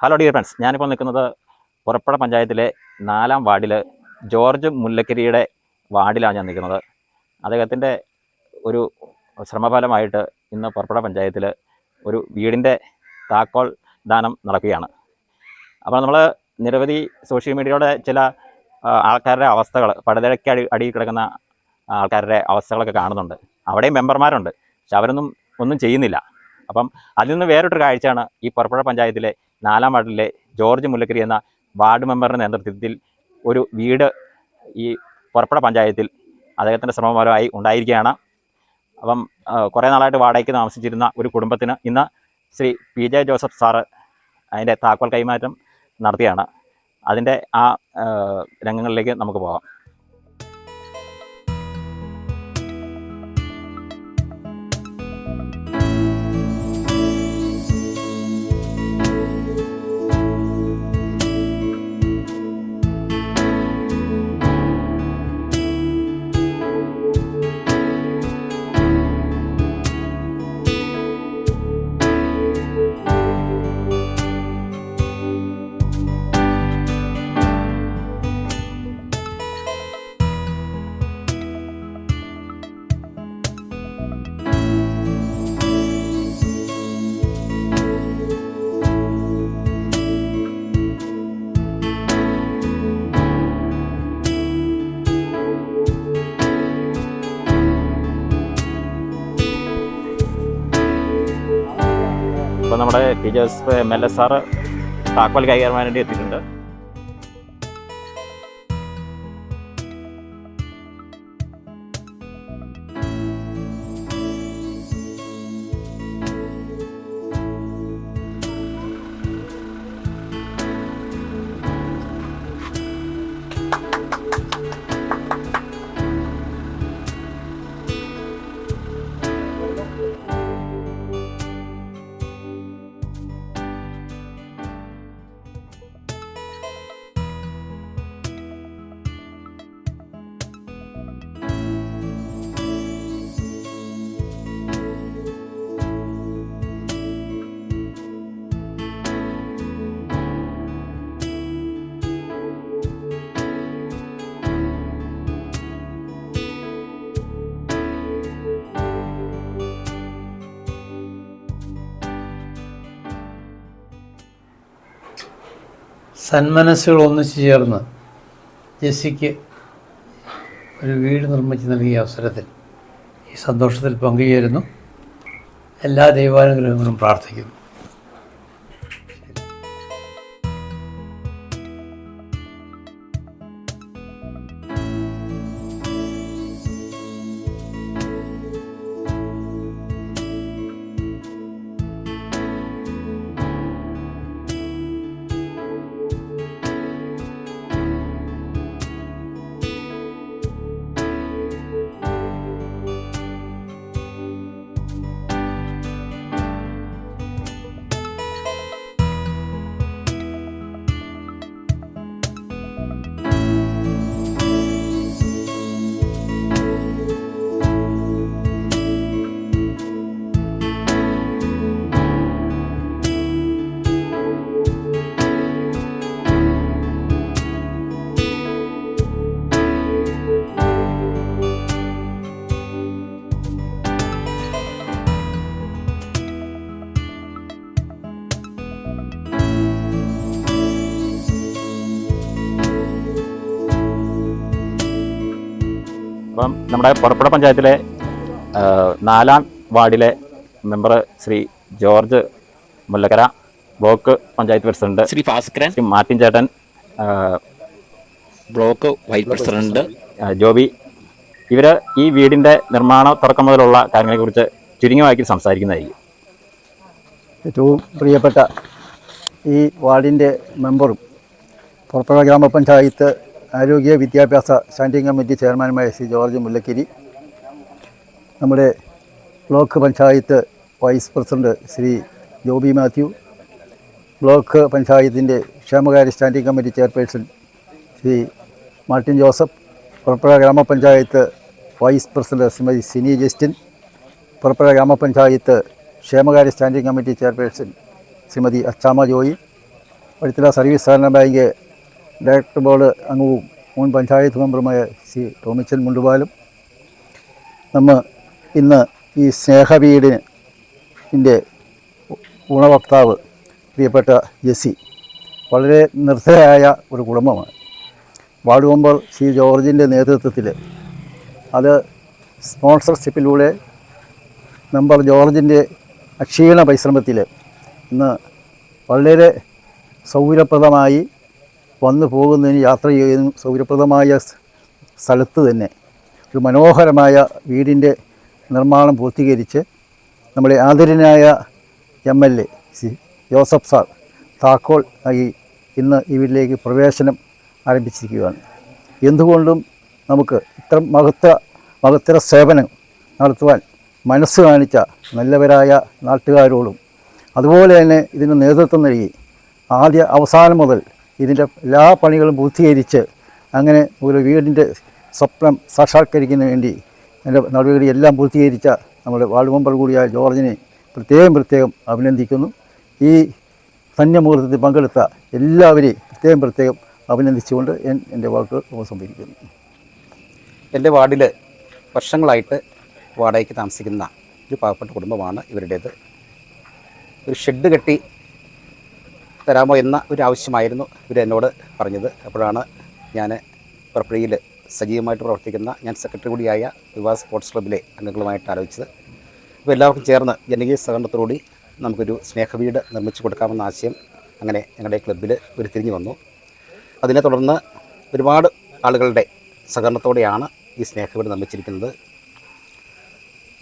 Hello dear friends ഞാനിപ്പോൾ നിൽക്കുന്നത് പുറപ്പുഴ പഞ്ചായത്തിലെ നാലാം വാർഡിൽ ജോർജ് മുല്ലക്കരിയുടെ വാർഡിലാണ് ഞാൻ നിൽക്കുന്നത്. അദ്ദേഹത്തിന്റെ ഒരു ശ്രമഫലമായിട്ട് ഇന്ന് പുറപ്പുഴ പഞ്ചായത്തിൽ ഒരു വീടിന്റെ താക്കോൽ ദാനം നടക്കുകയാണ്. അപ്പോൾ നമ്മൾ നിരവധി സോഷ്യൽ മീഡിയയുടെ ചില ആൾക്കാരുടെ അവസ്ഥകൾ പടുതലയ്ക്ക് അടി അടിയിൽ കിടക്കുന്ന ആൾക്കാരുടെ അവസ്ഥകളൊക്കെ കാണുന്നുണ്ട്. അവിടെയും മെമ്പർമാരുണ്ട്. പക്ഷെ അവരൊന്നും ഒന്നും ചെയ്യുന്നില്ല. അപ്പം അതിൽ നിന്ന് വേറിട്ടൊരു കാഴ്ചയാണ് ഈ പുറപ്പുഴ പഞ്ചായത്തിലെ നാലാം വാർഡിലെ ജോർജ് മുല്ലക്കരി എന്ന വാർഡ് മെമ്പറുടെ നേതൃത്വത്തിൽ ഒരു വീട് ഈ പുറപ്പെട പഞ്ചായത്തിൽ അദ്ദേഹത്തിന്റെ ശ്രമഫലമായി ഉണ്ടായിരിക്കുകയാണ്. അപ്പം കുറേ നാളായിട്ട് വാടകയ്ക്ക് താമസിച്ചിരുന്ന ഒരു കുടുംബത്തിന് ഇന്ന് Shri P J Joseph sir അതിന്റെ താക്കോൽ കൈമാറ്റം നടത്തിയാണ്. അതിന്റെ ആ, രംഗങ്ങളിലേക്ക് നമുക്ക് പോകാം. നമ്മുടെ P Joseph M L A sir താക്കോൽ കൈകാര്യം വേണ്ടി എത്തിയിട്ടുണ്ട്. സന്മനസ്സുകൾ ഒന്നിച്ചു ചേർന്ന് ജെസ്സിക്ക് ഒരു വീട് നിർമ്മിച്ച് നൽകിയ അവസരത്തിൽ ഈ സന്തോഷത്തിൽ പങ്കുചേരുന്നു. എല്ലാ ദൈവാനുഗ്രഹങ്ങളും പ്രാർത്ഥിക്കുന്നു. അപ്പം നമ്മുടെ പുറപ്പുഴ പഞ്ചായത്തിലെ നാലാം വാർഡിലെ member Shri George Mullakkara block panchayat president Shri Bhaskaran. Shri Martin ചേട്ടൻ ബ്ലോക്ക് വൈസ് പ്രസിഡന്റ്. ജോബി. ഇവർ ഈ വീടിന്റെ നിർമ്മാണ തുടക്കം മുതലുള്ള കാര്യങ്ങളെക്കുറിച്ച് ചുരുങ്ങി വാക്കി സംസാരിക്കുന്നതായിരിക്കും. ഏറ്റവും പ്രിയപ്പെട്ട ഈ വാർഡിന്റെ മെമ്പറും പുറപ്പുഴ ഗ്രാമപഞ്ചായത്ത് ആരോഗ്യ വിദ്യാഭ്യാസ സ്റ്റാൻഡിംഗ് കമ്മിറ്റി ചെയർമാനുമായ ശ്രീ ജോർജ് മുല്ലക്കിരി നമ്മുടെ block panchayat vice president Shri Joby Mathew block പഞ്ചായത്തിന്റെ ക്ഷേമകാര്യ standing committee chairperson Shri Martin Joseph Purappuzha grama panchayat vice president Shrimathi Sini Justin Purappuzha grama panchayat ക്ഷേമകാര്യ standing committee chairperson Shrimathi Achamma Joy Vazhithala service സഹകരണ bank director board അംഗവും മുൻ പഞ്ചായത്ത് മെമ്പറുമായ C Tomichan മുണ്ടുപാലും. നമ്മൾ ഇന്ന് ഈ സ്നേഹവീടിന് ന്റെ ഗുണവക്താവ് പ്രിയപ്പെട്ട ജെസ്സി വളരെ നിർദ്ധയായ ഒരു കുടുംബമാണ്. വാർഡ് മെമ്പർ സി ജോർജിന്റെ നേതൃത്വത്തിൽ അത് സ്പോൺസർഷിപ്പിലൂടെ മെമ്പർ ജോർജിന്റെ അക്ഷീണ പരിശ്രമത്തിൽ ഇന്ന് വളരെ സൗകര്യപ്രദമായി വന്നു പോകുന്നതിന് യാത്ര ചെയ്യുന്നതിനും സൗകര്യപ്രദമായ സ്ഥലത്ത് തന്നെ ഒരു മനോഹരമായ വീടിന്റെ നിർമ്മാണം പൂർത്തീകരിച്ച് നമ്മുടെ ആദരനായ M L A C Joseph sir താക്കോൾ ആയി ഇന്ന് ഈ വീട്ടിലേക്ക് പ്രവേശനം ആരംഭിച്ചിരിക്കുകയാണ്. എന്തുകൊണ്ടും നമുക്ക് ഇത്ര മഹത്വ മഹത്തര സേവനം നടത്തുവാൻ മനസ്സ് കാണിച്ച നല്ലവരായ നാട്ടുകാരോടും അതുപോലെ തന്നെ ഇതിന് നേതൃത്വം നൽകി ആദ്യ അവസാനം മുതൽ ഇതിന്റെ എല്ലാ പണികളും പൂർത്തീകരിച്ച് അങ്ങനെ ഒരു വീടിന്റെ സ്വപ്നം സാക്ഷാത്കരിക്കുന്നതിന് വേണ്ടി എന്റെ നടപടി എല്ലാം പൂർത്തീകരിച്ച നമ്മുടെ വാർഡ് മെമ്പർ കൂടിയായ ജോർജിനെ പ്രത്യേകം പ്രത്യേകം അഭിനന്ദിക്കുന്നു. ഈ സന്യമുഹൂർത്തത്തിൽ പങ്കെടുത്ത എല്ലാവരെയും പ്രത്യേകം പ്രത്യേകം അഭിനന്ദിച്ചുകൊണ്ട് എന്റെ വാക്കുകൾ ഉപസംഹരിക്കുന്നു. എന്റെ വാർഡിൽ വർഷങ്ങളായിട്ട് വാടകയ്ക്ക് താമസിക്കുന്ന ഒരു പാവപ്പെട്ട കുടുംബമാണ് ഇവരുടേത്. ഒരു ഷെഡ് കെട്ടി തരാമോ എന്ന ഒരു ആവശ്യമായിരുന്നു ഇവർ എന്നോട് പറഞ്ഞത്. അപ്പോഴാണ് ഞാൻ പുറപ്പഴിയിൽ സജീവമായിട്ട് പ്രവർത്തിക്കുന്ന ഞാൻ സെക്രട്ടറി കൂടിയായ വിവാഹ സ്പോർട്സ് ക്ലബ്ബിലെ അംഗങ്ങളുമായിട്ട് ആലോചിച്ചത്. അപ്പോൾ എല്ലാവർക്കും ചേർന്ന് ജനകീയ സഹകരണത്തോടുകൂടി നമുക്കൊരു സ്നേഹവീട് നിർമ്മിച്ചു കൊടുക്കാമെന്ന ആശയം അങ്ങനെ ഞങ്ങളുടെ ക്ലബ്ബിൽ തിരിഞ്ഞു വന്നു. അതിനെ തുടർന്ന് ഒരുപാട് ആളുകളുടെ സഹകരണത്തോടെയാണ് ഈ സ്നേഹവീട് നിർമ്മിച്ചിരിക്കുന്നത്.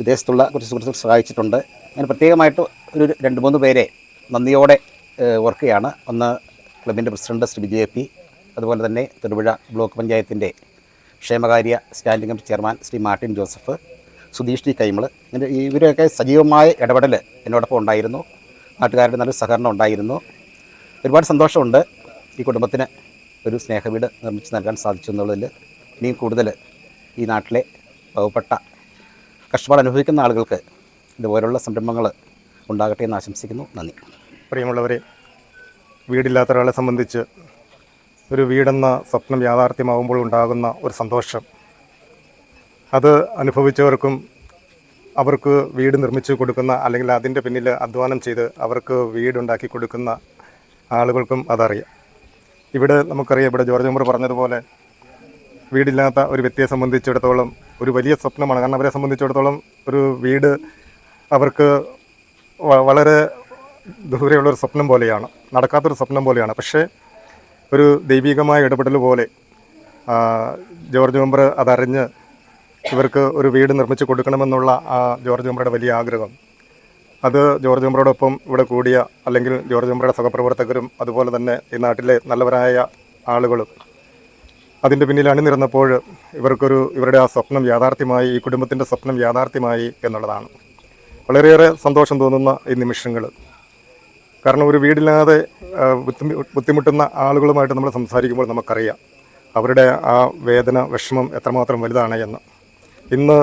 വിദേശത്തുള്ള കുറച്ച് സുഹൃത്തുക്കൾ സഹായിച്ചിട്ടുണ്ട്. ഞാൻ പ്രത്യേകമായിട്ട് ഒരു രണ്ട് മൂന്ന് പേരെ നന്ദിയോടെ ഏഹ്, ഓർക്കുകയാണ്. ഒന്ന് ക്ലബിന്റെ പ്രസിഡന്റ് ശ്രീ വിജയ പി അതുപോലെ തന്നെ തൊടുപുഴ ബ്ലോക്ക് പഞ്ചായത്തിന്റെ ക്ഷേമകാര്യ standing committee chairman Shri Martin Joseph Sudheesh T Kaimal. ഇങ്ങനെ ഇവരൊക്കെ സജീവമായ ഇടപെടൽ എന്നോടൊപ്പം ഉണ്ടായിരുന്നു. നാട്ടുകാരുടെ നല്ല സഹകരണം ഉണ്ടായിരുന്നു. ഒരുപാട് സന്തോഷമുണ്ട് ഈ കുടുംബത്തിന് ഒരു സ്നേഹവീട് നിർമ്മിച്ച് നൽകാൻ സാധിച്ചു എന്നുള്ളതിൽ. ഇനിയും കൂടുതൽ ഈ നാട്ടിലെ പാവപ്പെട്ട കഷ്ടപ്പാട് അനുഭവിക്കുന്ന ആളുകൾക്ക് ഇതുപോലുള്ള സംരംഭങ്ങൾ ഉണ്ടാകട്ടെ എന്ന് ആശംസിക്കുന്നു. നന്ദി. പ്രിയമുള്ളവരെ വീടില്ലാത്ത ഒരാളെ സംബന്ധിച്ച് ഒരു വീടെന്ന സ്വപ്നം യാഥാർത്ഥ്യമാകുമ്പോൾ ഉണ്ടാകുന്ന ഒരു സന്തോഷം. അത് അനുഭവിച്ചവർക്കും അവർക്ക് വീട് നിർമ്മിച്ചു കൊടുക്കുന്ന അല്ലെങ്കിൽ അതിന്റെ പിന്നിൽ അധ്വാനം ചെയ്ത് അവർക്ക് വീടുണ്ടാക്കി കൊടുക്കുന്ന ആളുകൾക്കും അതറിയാം. ഇവിടെ നമുക്കറിയാം ഇവിടെ ജോർജ് മുമ്പ് പറഞ്ഞതുപോലെ വീടില്ലാത്ത ഒരു വ്യക്തിയെ സംബന്ധിച്ചിടത്തോളം ഒരു വലിയ സ്വപ്നമാണ്. കാരണം അവരെ സംബന്ധിച്ചിടത്തോളം ഒരു വീട് അവർക്ക് വളരെ ദൂരെയുള്ള ഒരു സ്വപ്നം പോലെയാണ് നടക്കാത്തൊരു സ്വപ്നം പോലെയാണ്. പക്ഷേ ഒരു ദൈവികമായ ഇടപെടൽ പോലെ ജോർജ് മെമ്പർ അതറിഞ്ഞ് ഇവർക്ക് ഒരു വീട് നിർമ്മിച്ച് കൊടുക്കണമെന്നുള്ള ജോർജ് മെമ്പറുടെ വലിയ ആഗ്രഹം. അത് ജോർജ് മെമ്പറോടൊപ്പം ഇവിടെ കൂടിയ അല്ലെങ്കിൽ ജോർജ് മെമ്പറുടെ സഹപ്രവർത്തകരും അതുപോലെ തന്നെ ഈ നാട്ടിലെ നല്ലവരായ ആളുകളും അതിന്റെ പിന്നിൽ അണിനിരന്നപ്പോൾ ഇവർക്കൊരു ഇവരുടെ ആ സ്വപ്നം യാഥാർത്ഥ്യമായി ഈ കുടുംബത്തിന്റെ സ്വപ്നം യാഥാർത്ഥ്യമായി എന്നുള്ളതാണ്. വളരെയേറെ സന്തോഷം തോന്നുന്ന ഈ നിമിഷങ്ങൾ കാരണം ഒരു വീടില്ലാതെ ബുദ്ധിമുട്ടുന്ന ആളുകളുമായിട്ട് നമ്മൾ സംസാരിക്കുമ്പോൾ നമുക്കറിയാം അവരുടെ ആ വേദന വിഷമം എത്രമാത്രം വലുതാണ് എന്ന്. ഇന്ന്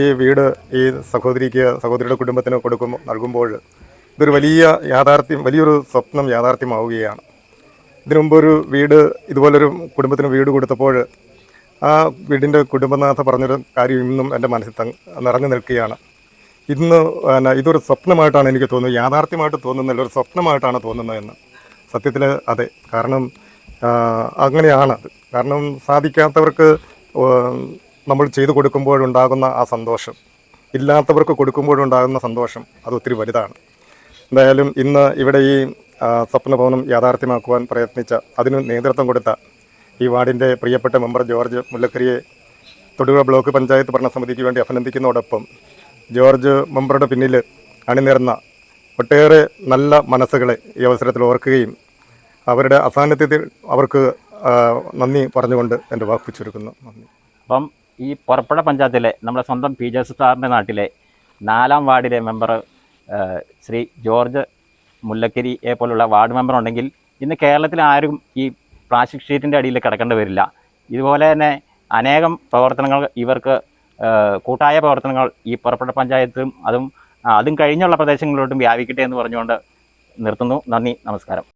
ഈ വീട് ഈ സഹോദരിക്ക് സഹോദരിയുടെ കുടുംബത്തിന് കൊടുക്കുമ്പോൾ നൽകുമ്പോൾ ഇതൊരു വലിയ യാഥാർത്ഥ്യം വലിയൊരു സ്വപ്നം യാഥാർത്ഥ്യമാവുകയാണ്. ഇതിനു മുമ്പ് ഒരു വീട് ഇതുപോലൊരു കുടുംബത്തിന് വീട് കൊടുത്തപ്പോൾ ആ വീടിന്റെ കുടുംബനാഥ പറഞ്ഞൊരു കാര്യം ഇന്നും എന്റെ മനസ്സിൽ നിറഞ്ഞു നിൽക്കുകയാണ്. ഇന്ന് പിന്നെ ഇതൊരു സ്വപ്നമായിട്ടാണ് എനിക്ക് തോന്നുന്നത്. യാഥാർത്ഥ്യമായിട്ട് തോന്നുന്നില്ല ഒരു സ്വപ്നമായിട്ടാണ് തോന്നുന്നതെന്ന് സത്യത്തിൽ അതെ. കാരണം അങ്ങനെയാണത് കാരണം സാധിക്കാത്തവർക്ക് നമ്മൾ ചെയ്തു കൊടുക്കുമ്പോഴുണ്ടാകുന്ന ആ സന്തോഷം. ഇല്ലാത്തവർക്ക് കൊടുക്കുമ്പോഴുണ്ടാകുന്ന സന്തോഷം അത് ഒത്തിരി വലുതാണ്. എന്തായാലും ഇന്ന് ഇവിടെ ഈ സ്വപ്നഭവനം യാഥാർത്ഥ്യമാക്കുവാൻ പ്രയത്നിച്ച അതിന് നേതൃത്വം കൊടുത്ത ഈ വാർഡിന്റെ പ്രിയപ്പെട്ട മെമ്പർ ജോർജ് മുല്ലക്കരിയെ തൊടുപുഴ ബ്ലോക്ക് പഞ്ചായത്ത് ഭരണസമിതിക്ക് വേണ്ടി അഭിനന്ദിക്കുന്നതോടൊപ്പം ജോർജ് മെമ്പറുടെ പിന്നിൽ അണിനിരന്ന ഒട്ടേറെ നല്ല മനസ്സുകളെ ഈ അവസരത്തിൽ ഓർക്കുകയും അവരുടെ അസാന്നിധ്യത്തിൽ അവർക്ക് നന്ദി പറഞ്ഞുകൊണ്ട് എന്റെ വാക്ക് ചുരുക്കുന്നു നന്ദി. അപ്പം ഈ പുറപ്പുഴ പഞ്ചായത്തിലെ നമ്മുടെ സ്വന്തം പി ജെ സാറിന്റെ നാട്ടിലെ നാലാം വാർഡിലെ മെമ്പർ ശ്രീ ജോർജ് മുല്ലക്കരി പോലുള്ള വാർഡ് മെമ്പർ ഉണ്ടെങ്കിൽ ഇന്ന് കേരളത്തിൽ ആരും ഈ പ്ലാസ്റ്റിക് ഷീറ്റിന്റെ അടിയിൽ കിടക്കേണ്ടി വരില്ല. ഇതുപോലെ തന്നെ അനേകം പ്രവർത്തനങ്ങൾ ഇവർക്ക് കൂട്ടായ പ്രവർത്തനങ്ങൾ ഈ പുറപ്പെട്ട പഞ്ചായത്തും അതും അതും കഴിഞ്ഞുള്ള പ്രദേശങ്ങളിലോട്ടും വ്യാപിക്കട്ടെ എന്ന് പറഞ്ഞുകൊണ്ട് നിർത്തുന്നു. നന്ദി നമസ്കാരം.